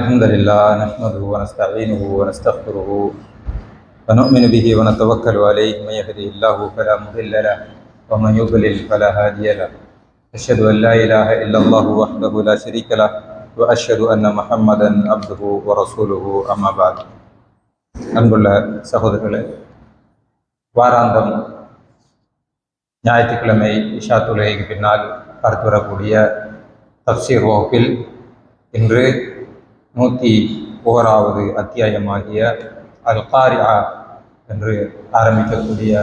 الحمد لله نحمده ونستعينه ونستغفره ونؤمن به ونتوكل عليه. من يهده الله فلا مضل له ومن يضلل فلا هادي له. أشهد أن لا إله إلا الله وحده لا شريك له وأشهد أن محمدا عبده ورسوله. أما بعد الحمد لله سخوذ الله சகோதரர்களே வாராந்தம் ஞாயிற்றுக்கிழமை இஷா தொழுகைக்கு பின்னால் பார்த்து வரக்கூடிய தப்சீர் வகுப்பில் இன்று நூற்றி ஓராவது அத்தியாயமாகிய அல் காரியா என்று ஆரம்பிக்கக்கூடிய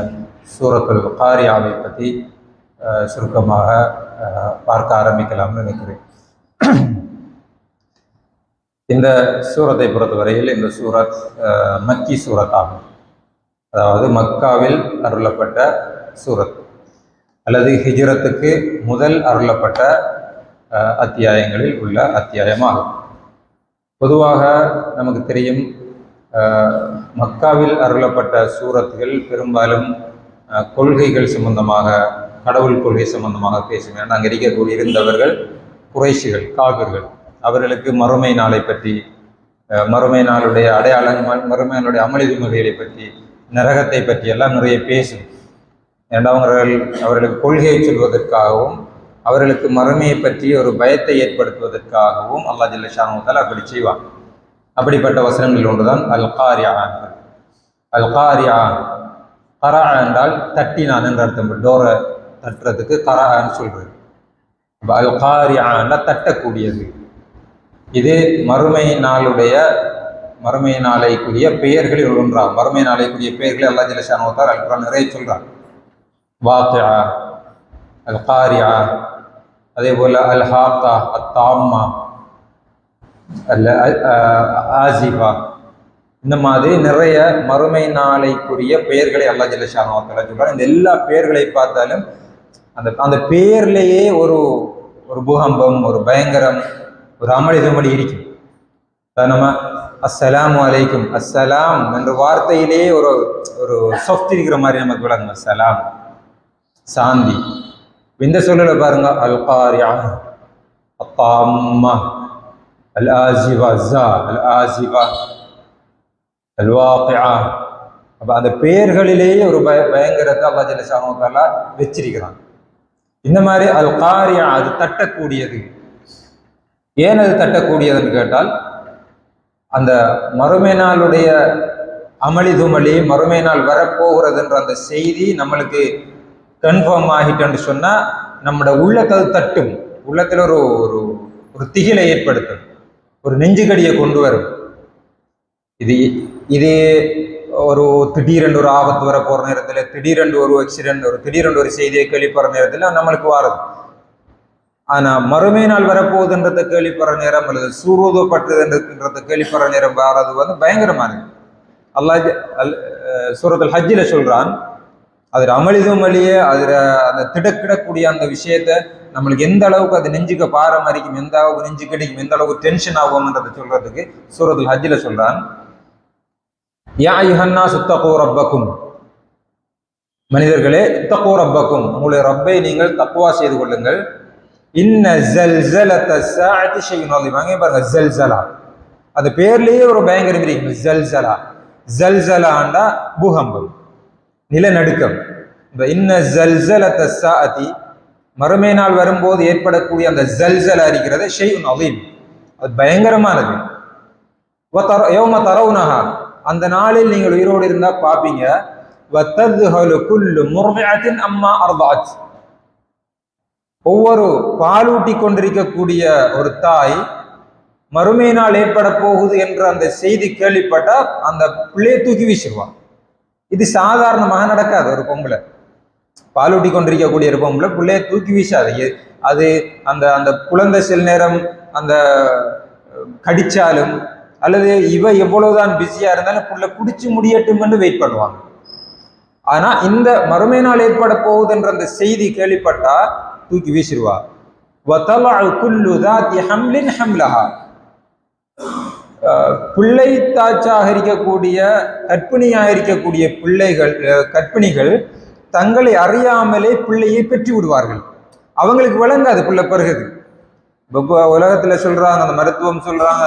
சூரத்துல் காரியாவை பற்றி சுருக்கமாக அஹ், பார்க்க ஆரம்பிக்கலாம்னு நினைக்கிறேன். இந்த சூரத்தை பொறுத்தவரையில் இந்த சூரத் அஹ், மக்கி சூரத் ஆகும் அதாவது மக்காவில் அருளப்பட்ட சூரத். அல்லது ஹிஜ்ரத்துக்கு முதல் அருளப்பட்ட அஹ், அத்தியாயங்களில் உள்ள அத்தியாயமாகும். பொதுவாக நமக்கு தெரியும் மக்காவில் அருளப்பட்ட சூரத்துகள் பெரும்பாலும் கொள்கைகள் சம்பந்தமாக கடவுள் கொள்கை சம்பந்தமாக பேசுகிறேன் ஏன்னா அங்கே இருக்கக்கூடிய இருந்தவர்கள் குறைஷிகள் காவிர்கள் அவர்களுக்கு மறுமை நாளை பற்றி மறுமை நாளுடைய அடையாளங்கள் மறுமை நாளுடைய அமளிதுமுறைகளை பற்றி நரகத்தை பற்றி எல்லாம் நிறைய பேசும். ஏன்னா அவர்கள் அவர்களுக்கு கொள்கையை சொல்வதற்காகவும் அவர்களுக்கு மறுமையை பற்றி ஒரு பயத்தை ஏற்படுத்துவதற்காகவும் அல்லா ஜல்ல ஷானுத்தால் அப்படி செய்வான். அப்படிப்பட்ட வசனங்களில் ஒன்றுதான் அல் காரியா அல் காரியா கரா என்றால் தட்டினான் என்று அர்த்தம். டோரை தட்டுறதுக்கு கரான்னு சொல்றது. அப்ப அல் காரியா என்றால் தட்டக்கூடியது. இது மறுமை நாளுடைய மறுமை நாளைக்குரிய பெயர்களில் ஒன்றாகும். மறுமை நாளைக்குரிய பெயர்களை அல்லாஹ் ஜல்ல ஷானுத்தால் அல்குரான் நிறைய சொல்றான். வாக்கியா அல் அதேபோல் அதே அத்தாம்மா அல்ல ஆசிஃபா இந்த மாதிரி நிறைய மறுமை நாளைக்குரிய பெயர்களை அல்லா ஜல்லஷானோத்தலா சொல்கிறார் இந்த எல்லா பெயர்களை பார்த்தாலும் அந்த அந்த பேர்லேயே ஒரு ஒரு பூகம்பம் ஒரு பயங்கரம் ஒரு அமளி துமளி இருக்கும். நம்ம அஸ்ஸலாம் அலைக்கும் அஸ்ஸலாம் என்ற வார்த்தையிலேயே ஒரு ஒரு சொஃப்ட் இருக்கிற மாதிரி நமக்கு விளங்கும். அஸ்ஸலாம் சாந்தி. இந்த சொல்லலை பாருங்க. அல் காரியா அத்தாம்மா அல் ஆசிவா ஜா அல் ஆசிவா அல் வாக்கியா அப்போ அந்த பெயர்களிலேயே ஒரு பய பயங்கரத்தை அல்லா ஜல்லஷானோத்தாலா வச்சிருக்கிறான். இந்த மாதிரி அது காரியா அது தட்டக்கூடியது. ஏன் அது தட்டக்கூடியதுன்னு கேட்டால் அந்த மறுமை நாளுடைய அமளி துமளி மறுமை நாள் வரப்போகிறதுன்ற அந்த செய்தி நம்மளுக்கு கன்ஃபார்ம் ஆகிட்டோன்னு சொன்னா நம்மளோட உள்ளத்தில் தட்டும். உள்ளத்தில் ஒரு ஒரு ஒரு திகிலை ஏற்படுத்தும். ஒரு நெஞ்சுக்கடியை கொண்டு வரும். இது இது ஒரு திடீரென்று ஒரு ஆபத்து வர போற நேரத்துல திடீரென்று ஒரு ஆக்சிடென்ட் ஒரு திடீரென்று ஒரு செய்தியை கேள்விப்படுற நேரத்துல நம்மளுக்கு வாரது. ஆனா மறுமை நாள் வரப்போகுதுன்றத கேள்விப்படுற நேரம் அல்லது சூரோதப்பட்டதுன்றத கேள்விப்படுற நேரம் வாரது வந்து பயங்கரமானது. அல்லாஹ் அல் சூரத்துல் ஹஜ்ஜில் சொல்றான் அதில் அமளிதும் வழியே அதில் அந்த திடக்கிடக்கூடிய அந்த விஷயத்த நம்மளுக்கு எந்த அளவுக்கு அது நெஞ்சுக்கு பாரமரிக்கும் எந்த அளவுக்கு நெஞ்சு கிடைக்கும் எந்த அளவுக்கு டென்ஷன் ஆகும்ன்றதை சொல்றதுக்கு சூரத்துல் ஹஜ்ஜில் சொல்றான். யா யுஹன்னா சுத்தகோ ரப்பக்கும். மனிதர்களே தக்கோ ரப்பக்கும். உங்களுடைய ரப்பை நீங்கள் தக்குவா செய்து கொள்ளுங்கள். இன்ன ஜல்ஜலத்தை சாஅத்தி ஷைஉன் அங்கே பாருங்க ஜல்சலா. அது பேர்லயே ஒரு பயங்கரம் இருக்கு ஜல்சலா. ஜல்சலாண்டா பூகம்பம் நிலநடுக்கம். இந்த இன்ன ஜல்சலத்த சாதி மறுமை நாள் வரும்போது ஏற்படக்கூடிய அந்த ஜல்சல இருக்கிறது ஷைஉன் அலீம். அது பயங்கரமானது. யோம தரவுனஹா. அந்த நாளில் நீங்கள் உயிரோடு இருந்தா பார்ப்பீங்க அம்மா அர்தாத். ஒவ்வொரு பாலூட்டி கொண்டிருக்கக்கூடிய ஒரு தாய் மறுமை நாள் ஏற்பட போகுது என்ற அந்த செய்தி கேள்விப்பட்டா அந்த பிள்ளையை தூக்கி வீசிடுவான் இது சாதாரணமாக நடக்காது ஒரு பொம்பளை. பாலூட்டி கொண்டிருக்கக்கூடிய ஒரு பொம்பளை பிள்ளைய தூக்கி வீசாது. அது அந்த அந்த குழந்தை சில நேரம் அந்த கடிச்சாலும் அல்லது இவ எவ்வளவுதான் பிஸியா இருந்தாலும் புள்ள குடிச்சு முடியட்டும் என்று வெயிட் பண்ணுவாங்க. ஆனா இந்த மறுமை நாள் ஏற்பட போகுதுன்ற அந்த செய்தி கேள்விப்பட்டா தூக்கி வீசிடுவா ஹம்லின் ஹம்லஹா. பிள்ளை தாச்சாக இருக்கக்கூடிய கற்பிணியாக இருக்கக்கூடிய பிள்ளைகள் கற்பிணிகள் தங்களை அறியாமலே பிள்ளையை பெற்று விடுவார்கள் அவங்களுக்கு விளங்காது பிள்ளை பிறகுது. இப்போ உலகத்தில் சொல்கிறாங்க அந்த மருத்துவம் சொல்கிறாங்க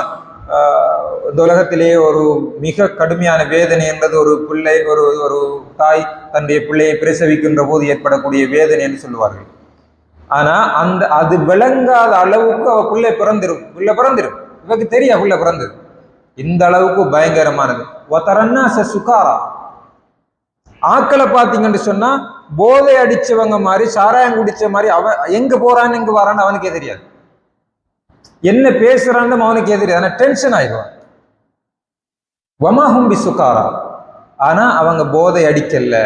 இந்த உலகத்திலேயே ஒரு மிக கடுமையான வேதனை என்பது ஒரு பிள்ளை ஒரு ஒரு தாய் தன்னுடைய பிள்ளையை பிரசவிக்கின்ற போது ஏற்படக்கூடிய வேதனை என்று சொல்லுவார்கள். ஆனால் அந்த அது விளங்காத அளவுக்கு அவள் பிள்ளை பிறந்திரும். பிள்ளை பிறந்திரும். இவருக்கு தெரியா பிள்ளை பிறந்தது? இந்த அளவுக்கு பயங்கரமானது. ஒத்தரன்னா சுகாரா. ஆக்களை பார்த்தீங்கன்னு சொன்னா போதை அடிச்சவங்க மாதிரி சாராயம் குடிச்ச மாதிரி அவன் எங்க போறான்னு எங்க வரான்னு அவனுக்கே தெரியாது. என்ன பேசுறான்னு அவனுக்கே தெரியாது. ஆனா டென்ஷன் ஆயிடுவான். வமாஹும்பி சுகாரா. ஆனா அவங்க போதை அடிக்கல.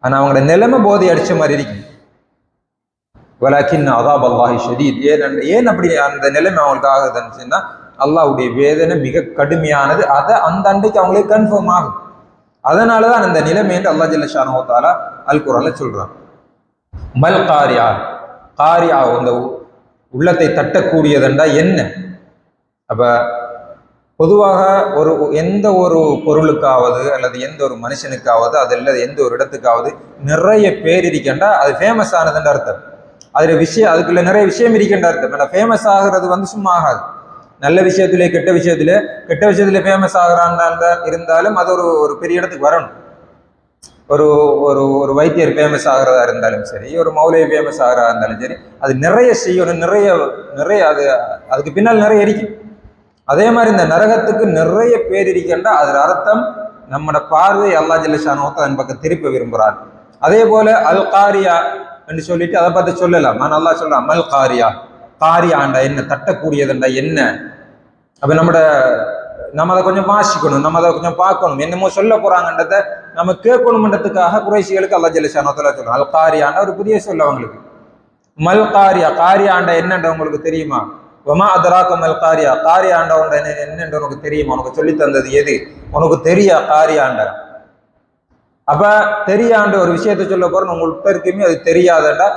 ஆனா அவங்களோட நிலைமை போதை அடிச்ச மாதிரி இருக்கும் வலாக்கின் அதாப் அல்லாஹி ஷதீத். ஏன் ஏன் அப்படி அந்த நிலைமை அவங்களுக்கு ஆகுதுன்னு சொன்னா அல்லாவுடைய வேதனை மிக கடுமையானது. அதை அந்த அன்றைக்கு அவங்களுக்கு கன்ஃபார்ம் ஆகும். அதனால தான் அந்த நிலைமை என்று அல்லாஹ் ஜல்ல ஷானஹு அல் குர்ஆன்ல சொல்றான். மல் காரியா காரியா அந்த உள்ளத்தை தட்டக்கூடியதண்டா என்ன? அப்ப பொதுவாக ஒரு எந்த ஒரு பொருளுக்காவது அல்லது எந்த ஒரு மனுஷனுக்காவது அது இல்லை எந்த ஒரு இடத்துக்காவது நிறைய பேர் இருக்கின்றா அது ஃபேமஸ் ஆனதுன்ற அர்த்தம். அதில் விஷயம் அதுக்குள்ள நிறைய விஷயம் இருக்கின்ற அர்த்தம். ஏன்னா ஃபேமஸ் ஆகுறது வந்து சும்மா ஆகாது. நல்ல விஷயத்திலே கெட்ட விஷயத்திலே கெட்ட விஷயத்திலே ஃபேமஸ் ஆகிறான் இருந்தாலும் அது ஒரு ஒரு பெரிய இடத்துக்கு வரணும். ஒரு ஒரு ஒரு வைத்தியர் ஃபேமஸ் ஆகிறதா இருந்தாலும் சரி ஒரு மௌலிகை ஃபேமஸ் ஆகிறதா இருந்தாலும் சரி அது நிறைய செய்யணும் நிறைய நிறைய அது அதுக்கு பின்னால் நிறைய இருக்கும் அதே மாதிரி இந்த நரகத்துக்கு நிறைய பேர் இருக்கின்றா அதில் அர்த்தம் நம்மட பார்வை அல்லா ஜில்லஷானோத்த அதன் பக்கம் திருப்ப விரும்புகிறார் அதே போல அல் காரியா என்று சொல்லிட்டு அதை பார்த்து சொல்லலாம். நான் நல்லா சொல்லலாம் மல் காரியா காரியாண்டா என்ன தட்டக்கூடியதுண்டா என்ன? அப்ப நம்மட நம்ம அதை கொஞ்சம் வாசிக்கணும் நம்ம அதை கொஞ்சம் பார்க்கணும். என்னமோ சொல்ல போறாங்கன்றத நம்ம கேட்கணும்ன்றதுக்காக குறைசிகளுக்கு அல்லா ஜலிசானத்தில் சொல்லணும் அல்காரியாண்டா ஒரு புதிய சொல்ல அவங்களுக்கு. மல் காரியா காரியாண்டா என்னன்ற உங்களுக்கு தெரியுமா? வமா அதராக்க மல் காரியா காரியாண்டா உண்ட என்ன என்னன்ற உனக்கு தெரியுமா? உனக்கு சொல்லி தந்தது எது? உனக்கு தெரியா காரியாண்ட? அப்ப தெரியாண்ட ஒரு விஷயத்த சொல்ல போறோம் உங்களுக்கு இருக்குமே அது தெரியாதண்டா.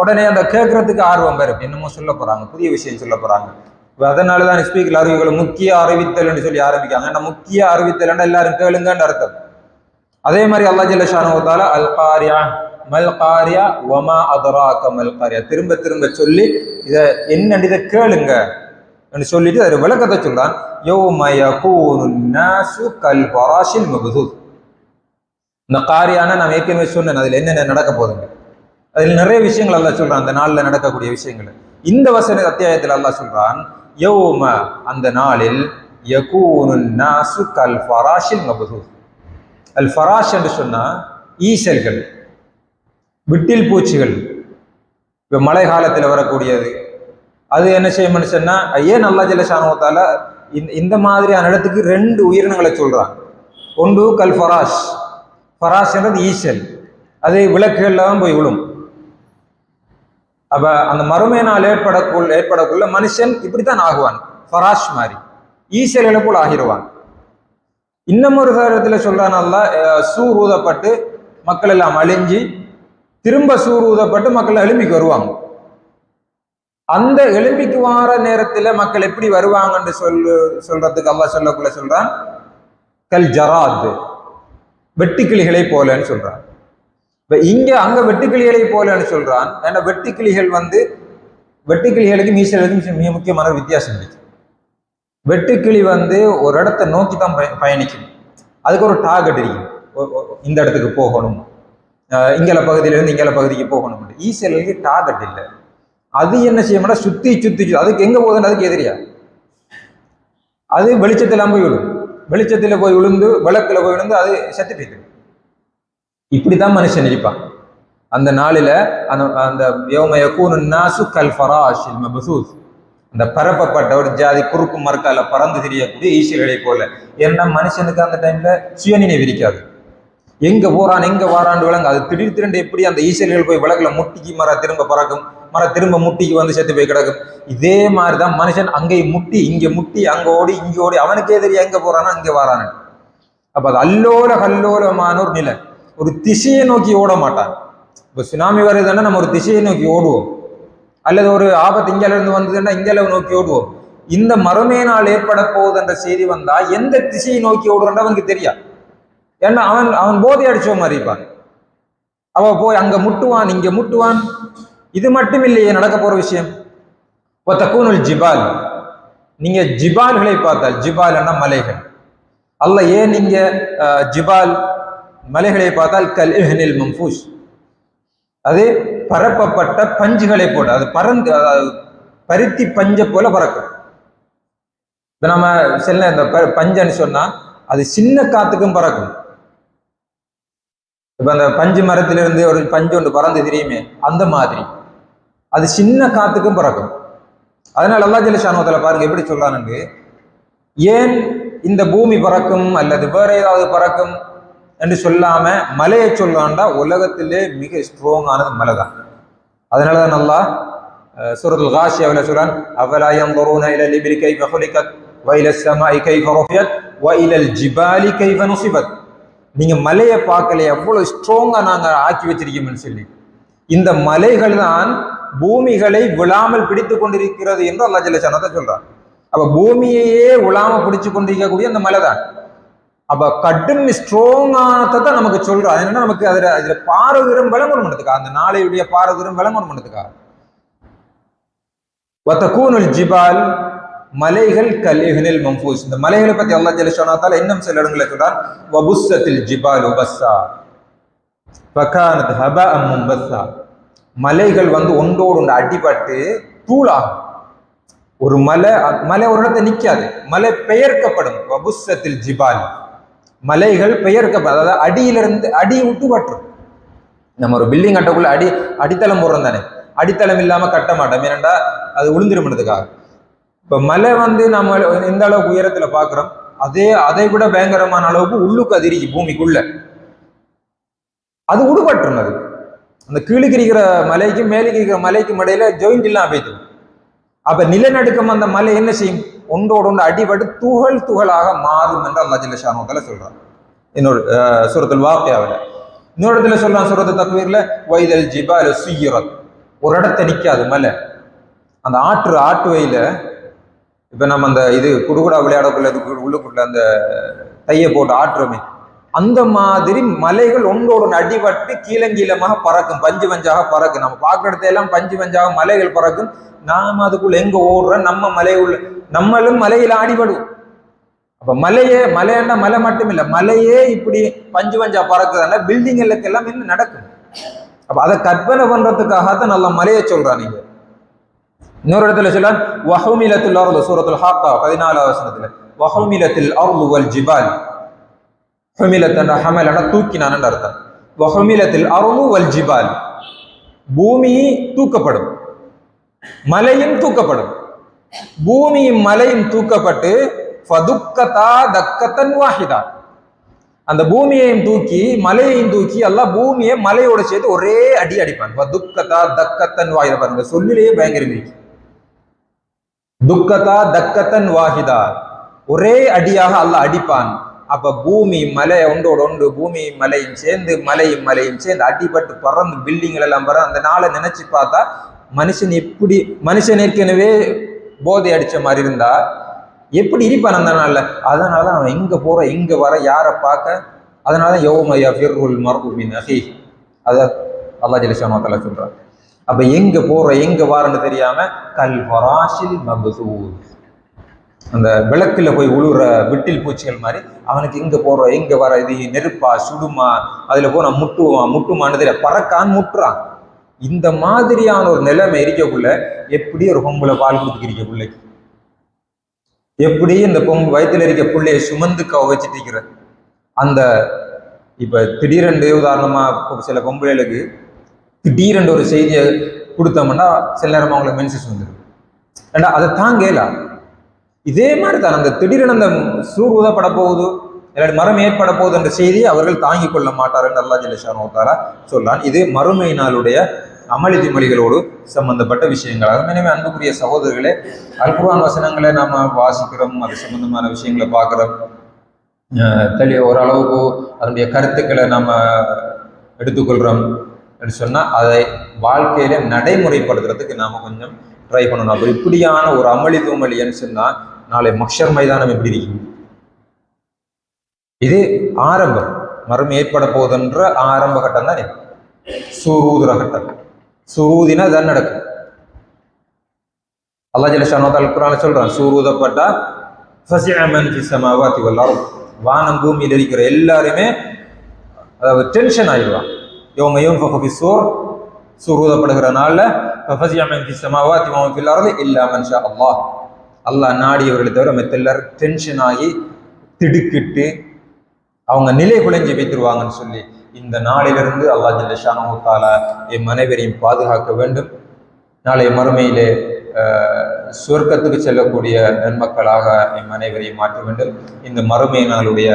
உடனே அந்த கேட்கறதுக்கு ஆர்வம் வரும் என்னமோ சொல்ல போறாங்க புதிய விஷயம் சொல்ல போறாங்க. அதனால அதனாலதான் ஸ்பீக்கர் அறிவுகள் முக்கிய அறிவித்தல்னு சொல்லி ஆரம்பிக்காங்க ஏன்னா முக்கிய அறிவித்தல் எல்லாரும் கேளுங்கன்னு அர்த்தம். அதே மாதிரி அல்லாஹ் ஜல்ல ஷானுவத்தால அல் காரியா மல் காரியா வமா அதராக்க மல் காரியா திரும்ப திரும்ப சொல்லி இதை என்ன இதை கேளுங்க சொல்லிட்டு அதில் விளக்கத்தை சொல்றான். யோ யகூனு கல் பராஷில் மபதூத். இந்த காரியான நான் ஏற்கனவே சொன்னேன் அதுல என்னென்ன நடக்க போதுங்க அதில் நிறைய விஷயங்கள் அல்லா சொல்றான் அந்த நாள்ல நடக்கக்கூடிய விஷயங்கள். இந்த வசன அத்தியாயத்தில் அல்லா சொல்றான் யௌம அந்த நாளில் யகூனு நாசு கல் ஃபராஷில் மபசூஸ். அல் ஃபராஷ் என்று சொன்னால் ஈசல்கள் விட்டில் பூச்சிகள் இப்போ மழை காலத்தில் வரக்கூடியது. அது என்ன செய்யும்னு சொன்னால் ஏன் நல்லா ஜல்லஷானுவத்தால இந்த இந்த மாதிரியான இடத்துக்கு ரெண்டு உயிரினங்களை சொல்கிறான் ஒன்று கல் ஃபராஷ். ஃபராஷ்ன்றது ஈசல். அது விளக்குகளில் தான் போய் விழும். அப்ப அந்த மறுமை நாள் ஏற்படக்குள் ஏற்படக்குள்ள மனுஷன் இப்படித்தான் ஆகுவான். ஃபராஷ் மாதிரி. ஈசல்களை போல் ஆகிடுவான் இன்னும் ஒரு நேரத்தில் சொல்றான் சூர் ஊதப்பட்டு மக்கள் எல்லாம் அழிஞ்சு திரும்ப சூர் ஊதப்பட்டு மக்கள் எழும்பிக்கு வருவாங்க. அந்த எழும்பிக்கு வார நேரத்துல மக்கள் எப்படி வருவாங்கன்னு சொல்லு சொல்றதுக்கு அல்லாஹ் சொல்லக்குள்ள சொல்றான் கல் ஜராத் வெட்டுக்கிளிகளை போலன்னு சொல்றான். இப்போ இங்கே அங்கே வெட்டுக்கிளிகளை போலன்னு சொல்கிறான் ஏன்னா வெட்டுக்கிளிகள் வந்து வெட்டுக்கிளிகளுக்கும் மீசலுக்கும் மிக முக்கியமான வித்தியாசம் இருக்கு. வெட்டுக்கிளி வந்து ஒரு இடத்தை நோக்கி தான் பய- பயணிக்கும். அதுக்கு ஒரு டார்கெட் இருக்கும் இந்த இடத்துக்கு போகணும். அஹ் இங்கல பகுதியிலிருந்து இங்கல பகுதிக்கு போகணும். ஈசலுக்கு டார்கெட் இல்லை. அது என்ன செய்யணும்னா சுற்றி சுற்றி சுத்தி- அதுக்கு எங்கே போகுதுன்னு அதுக்கு எதிரியா? அது வெளிச்சத்தில் போய் விழும். வெளிச்சத்தில் போய் விழுந்து விளக்கில் போய் விழுந்து அது செத்து இப்படிதான் மனுஷன் இருப்பான். அந்த நாளில அந்த அந்த யோம யகூனு மபசூஸ். அந்த பரப்பப்பட்ட ஒரு ஜாதி குறுக்கு மறுக்கால பறந்து தெரியக்கூடிய ஈஸ்வரனை போல. ஏன்னா மனுஷனுக்கு அந்த டைம்ல சுயநினைவு இருக்காது. எங்க போறான் எங்க வாரான்னு விளங்க அது திடீர் திரண்டு எப்படி அந்த ஈசல்கள் போய் விளக்குல முட்டிக்கு மர திரும்ப பறக்கும்? மர திரும்ப முட்டிக்கு வந்து செத்து போய் கிடக்கும். இதே மாதிரிதான் மனுஷன் அங்கே முட்டி இங்க முட்டி அங்க ஓடி இங்க ஓடி அவனுக்கே தெரியும் எங்க போறானோ அங்க வாரானு அப்ப அது அல்லோல கல்லோலமான ஒரு நிலை. ஒரு திசையை நோக்கி ஓட மாட்டான் இப்போ சுனாமி வருதுன்னா நம்ம ஒரு திசையை நோக்கி ஓடுவோம். அல்லது ஒரு ஆபத்து இங்கேலேருந்து வந்ததுன்னா இங்கல நோக்கி ஓடுவோம். இந்த மறுமை நாள் ஏற்பட போகுது என்ற செய்தி வந்தா எந்த திசையை நோக்கி ஓடுறா அவனுக்கு தெரியாது. ஏன்னா அவன் அவன் போதை அடிச்சவன் மாதிரி இருப்பான். அவ போய் அங்க முட்டுவான் இங்க முட்டுவான். இது மட்டும் இல்லையே நடக்க போற விஷயம். ஒத்தக்கூனுல் ஜிபால். நீங்க ஜிபால்களை பார்த்தால் ஜிபால்னா மலைகள். அல்ல ஏன் நீங்க ஜிபால் மலைகளை பார்த்தால் கல் இஹ்னில் மம்ஃபூஷ் அது பரப்பப்பட்ட பஞ்சுகளை போல அது பறந்து அதாவது பருத்தி பஞ்சை போல பறக்கும். இப்போ நம்ம சில இந்த பஞ்சன்னு சொன்னா அது சின்ன காத்துக்கும் பறக்கும். இப்ப அந்த பஞ்சு மரத்திலிருந்து ஒரு பஞ்சு ஒன்று பறந்து தெரியுமே அந்த மாதிரி. அது சின்ன காத்துக்கும் பறக்கும். அதனால அல்லா ஜலிஷானுவத்தில் பாருங்க எப்படி சொல்றானுங்க ஏன் இந்த பூமி பறக்கும் அல்லது வேற ஏதாவது பறக்கும்? என்று சொல்லாம மலையை சொல்லாண்டா உலகத்திலே மிக ஸ்ட்ராங்கானது மலை தான் அதனாலதான் நல்லா சுரதுல் காஷி அவல சொல்றான் அவலாயம் கொரோனா இல லிபிரி கை வகுலிகத் வயல சமாய் கை ஃபரோஃபியத் வயலல் ஜிபாலி கை வனுசிபத் நீங்க மலையை பார்க்கல எவ்வளவு ஸ்ட்ராங்காக நாங்கள் ஆக்கி வச்சிருக்கோம்னு சொல்லி. இந்த மலைகள் தான் பூமிகளை விழாமல் பிடித்து கொண்டிருக்கிறது என்று அல்லா ஜல்ல சனத்தை சொல்றான். அப்ப பூமியையே விழாமல் பிடிச்சு கொண்டிருக்கக்கூடிய அந்த மலை தான் அப்ப கடும் ஸ்ட்ராங்கானதை தான் நமக்கு சொல்றோம். அது என்ன நமக்கு அதுல அதுல பாரதூரம் விளங்கணும்ன்றதுக்கா அந்த நாளையுடைய பாரதூரம் வத்த வத்தகூனுல் ஜிபால் மலைகள் கலிஹனில் மம்பூஸ் இந்த மலைகளை பத்தி அல்லா ஜெல சொன்னாத்தால இன்னும் சில இடங்களை சொல்றார் வபுஸ்ஸத்தில் ஜிபால் உபஸ்ஸா ஃபகானத் ஹபஅம் மும்பஸ்ஸா. மலைகள் வந்து ஒன்றோடு ஒன்று அடிபட்டு தூளாகும். ஒரு மலை மலை ஒரு இடத்துல நிக்காது. மலை பெயர்க்கப்படும். வபுஸ்ஸத்தில் ஜிபால். மலைகள் பெயர்க்கப்படும் அதாவது அடியிலிருந்து அடி விட்டு பற்றும். நம்ம ஒரு பில்டிங் கட்டக்குள்ள அடி அடித்தளம் போடுறோம் தானே? அடித்தளம் இல்லாம கட்ட மாட்டோம். ஏனண்டா அது விழுந்துருமன்றதுக்காக இப்ப மலை வந்து நம்ம எந்த அளவுக்கு உயரத்துல பாக்குறோம் அதே அதை விட பயங்கரமான அளவுக்கு உள்ளுக்கு அதிரிக்கு பூமிக்குள்ள. அது உடுபட்டுரும் அது. அந்த கீழுக்கு இருக்கிற மலைக்கும் மேலுக்கு இருக்கிற மலைக்கும் இடையில ஜாயிண்ட் இல்லாம போயிட்டு அப்ப நிலநடுக்கம் அந்த மலை என்ன செய்யும்? ஒன்றோடு ஒன்று அடிபட்டு துகள் துகளாக மாறும் என்று அல்லா ஜில்ல ஷானோத்தால சொல்றான். இன்னொரு சுரத்தில் சூரத்துல் வாக்கியாவில். இன்னொரு இடத்துல சொல்கிறான் சுரத்து தக்வீரில் வைதல் ஜிபால் சுயிரத் ஒரு இடத்த நிக்காது மலை. அந்த ஆற்று ஆட்டு இப்போ நம்ம அந்த இது குடுகுடா விளையாடக்குள்ள உள்ளுக்குள்ள அந்த தையை போட்டு ஆற்றுமே அந்த மாதிரி மலைகள் ஒன்றோடு ஒன்று அடிபட்டு கீழங்கீழமாக பறக்கும் பஞ்சு பஞ்சாக பறக்கும். நம்ம பார்க்குற இடத்தையெல்லாம் பஞ்சு பஞ்சாக மலைகள் பறக்கும். நாம் அதுக்குள்ள எங்கே ஓடுறோம்? நம்ம மலை உள்ள நம்மளும் மலையில ஆடிபடும் அப்ப மலையே மலைன்னா மலை மட்டும் இல்லை மலையே இப்படி பஞ்சு பஞ்சா பறக்குதுன்னா பில்டிங் எல்லாம் என்ன நடக்கும்? அப்ப அதை கற்பனை பண்றதுக்காக தான் நல்ல மலையை சொல்றா நீங்க இன்னொரு இடத்துல சொல்றான் வஹமிலத்தில் அருள் சூரத்துல் ஹாக்கா பதினாலாவது வசனத்துல. வஹமிலத்தில் அருள் வல் ஜிபால் ஹுமிலத்தன் ஹமலன தூக்கினான்னு அர்த்தம். வஹமிலத்தில் அருள் வல் ஜிபால் பூமி தூக்கப்படும். மலையும் தூக்கப்படும். பூமியும் மலையும் தூக்கப்பட்டு ஃபதுக்கதா தக்கத்தன் வாஹிதா. அந்த பூமியையும் தூக்கி மலையையும் தூக்கி எல்லாம் பூமியை மலையோட சேர்த்து ஒரே அடி அடிப்பான். துக்கதா தக்கத்தன் வாஹிதா பாருங்க. சொல்லிலேயே பயங்கரம் இருக்கு துக்கதா தக்கத்தன் வாஹிதா. ஒரே அடியாக அல்லாஹ் அடிப்பான். அப்ப பூமி மலை ஒன்றோட ஒன்று பூமி மலையும் சேர்ந்து மலையும் மலையும் சேர்ந்து அடிபட்டு பறந்து பில்டிங்கள் எல்லாம் பறந்து அந்த நாளை நினைச்சு பார்த்தா மனுஷன் எப்படி மனுஷன் ஏற்கனவே போதை அடித்த மாதிரி இருந்தா எப்படி இருப்பான் அந்த நாளில்? அதனால தான் அவன் இங்கே போகிற இங்கே வர யாரை பார்க்க? அதனால தான் யோமையா ஃபிர்ருல் மர்ஹூமின் அஹி அதை அல்லா ஜலிஷானோ தலா சொல்கிறான் அப்போ எங்கே போகிற எங்கே வாரன்னு தெரியாமல் கல் ஃபராஷில் மபசூத். அந்த விளக்குல போய் உழுற விட்டில் பூச்சிகள் மாதிரி அவனுக்கு இங்கே போகிறோம் எங்கே வர இது நெருப்பா சுடுமா அதில் போனால் முட்டுவான் முட்டுமான்னு தெரியல. பறக்கான் முட்டுறான். இந்த மாதிரியான ஒரு நிலைமை இருக்கக்குள்ள எப்படி ஒரு பொம்பளை பால் கொடுத்துக்கிறீங்க பிள்ளைக்கு. எப்படி இந்த பொம்பு வயித்துல இருக்க பிள்ளையை சுமந்து கவச்சிட்டு வச்சுட்டு இருக்கிற அந்த இப்ப திடீரென்று உதாரணமா சில பொம்பளைகளுக்கு திடீரென்று ஒரு செய்தியை கொடுத்தோம்னா சில நேரம் அவங்களுக்கு மென்சஸ் வந்துடும் ஏண்டா அதை தாங்கலாம் இதே மாதிரி தான். அந்த திடீரென அந்த சூர் ஊதப்பட போகுது? இல்லாட்டி மரம் ஏற்பட போகுது என்ற செய்தியை அவர்கள் தாங்கிக் கொள்ள மாட்டார் என்று அல்லா ஜிலேஷானோத்தாரா சொல்றான் இது மறுமை நாளுடைய அமளி திமொழிகளோடு சம்பந்தப்பட்ட விஷயங்களாகும். எனவே அன்புக்குரிய சகோதரர்களே அல்குரான் வசனங்களை நாம வாசிக்கிறோம். அது சம்பந்தமான விஷயங்களை பார்க்குறோம். தெளி ஓரளவுக்கு அதனுடைய கருத்துக்களை நம்ம எடுத்துக்கொள்கிறோம் அப்படின்னு சொன்னால் அதை வாழ்க்கையில நடைமுறைப்படுத்துறதுக்கு நாம கொஞ்சம் ட்ரை பண்ணணும். அப்போ இப்படியான ஒரு அமளி தூமலின்னு சொன்னால் நாளை மக்ஷர் மைதானம் எப்படி இருக்கும்? இது ஆரம்பம். மரம் ஏற்பட போகுதுன்ற ஆரம்ப கட்டம் தானே? சுரூதுர கட்டம். சூரூதினா தான் நடக்கும். அல்லா ஜல்லஷானோ தால் சொல்றான் சூரூதப்பட்டா ஃபசிஅமன் ஃபி ஸமாவாதி வல் வானம் பூமியில் இருக்கிற எல்லாருமே அதாவது டென்ஷன் ஆயிடுவான் இவங்க யூன்ஃபகு சோர். சூர் நாள்ல ஃபசிஅமன் ஃபி ஸமாவாதி வ ஃபில் அர்தி இல்லா அல்லாஹ். அல்லாஹ் நாடியவர்களை தவிர மத்த எல்லாரும் டென்ஷன் ஆகி திடுக்கிட்டு அவங்க நிலை குலைஞ்சி வைத்துருவாங்கன்னு சொல்லி இந்த நாளிலிருந்து அல்லாஹ் ஜல்லஷானு தாலா என் மனைவரையும் பாதுகாக்க வேண்டும். நாளை மறுமையிலே சொர்க்கத்துக்கு சுவர்க்கத்துக்கு செல்லக்கூடிய நன்மக்களாக என் அனைவரையும் மாற்ற வேண்டும். இந்த மறுமை நாளுடைய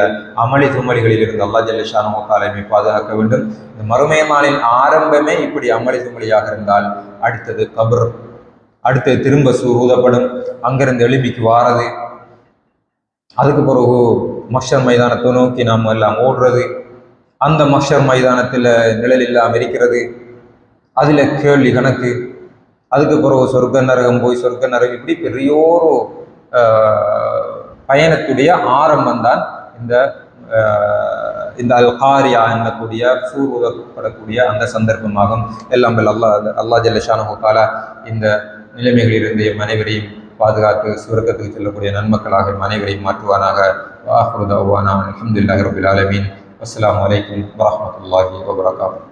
அமளி துமளிகளில் இருந்து அல்லா ஜல்லஷானு தாலாமை பாதுகாக்க வேண்டும். இந்த மறுமைய நாளின் ஆரம்பமே இப்படி அமளி துமளியாக இருந்தால் அடுத்தது கபர் அடுத்தது திரும்ப சூ ஊதப்படும். அங்கிருந்து எலும்பிக்கு வாரது. அதுக்கு பிறகு மஷர் மைதானத்தை நோக்கி நாம் எல்லாம் ஓடுறது. அந்த மஷர் மைதானத்தில் நிழல் இல்லாமல் இருக்கிறது. அதில் கேள்வி கணக்கு. அதுக்கு பிறகு சொர்க்க நரகம் போய் சொர்க்க நரகம் இப்படி பெரியோரு பயணத்துடைய ஆரம்பம் தான் இந்த இந்த அல் காரியா என்னக்கூடிய சூர் உதப்படக்கூடிய அந்த சந்தர்ப்பமாகும். எல்லாம் அல்லாஹ் அல்லாஹ் ஜல்லஷானு தாலா இந்த நிலைமைகளிலிருந்து எம் அனைவரையும் பாதுகாத்து சுவர்க்கத்துக்கு செல்லக்கூடிய நன்மக்களாக மனைவரை மாற்றுவானாக. வாஹ்ருதாவானா அல்ஹம்துலில்லாஹி ரபில் ஆலமீன். அஸ்ஸலாமு அலைக்கும் வரஹ்மத்துல்லாஹி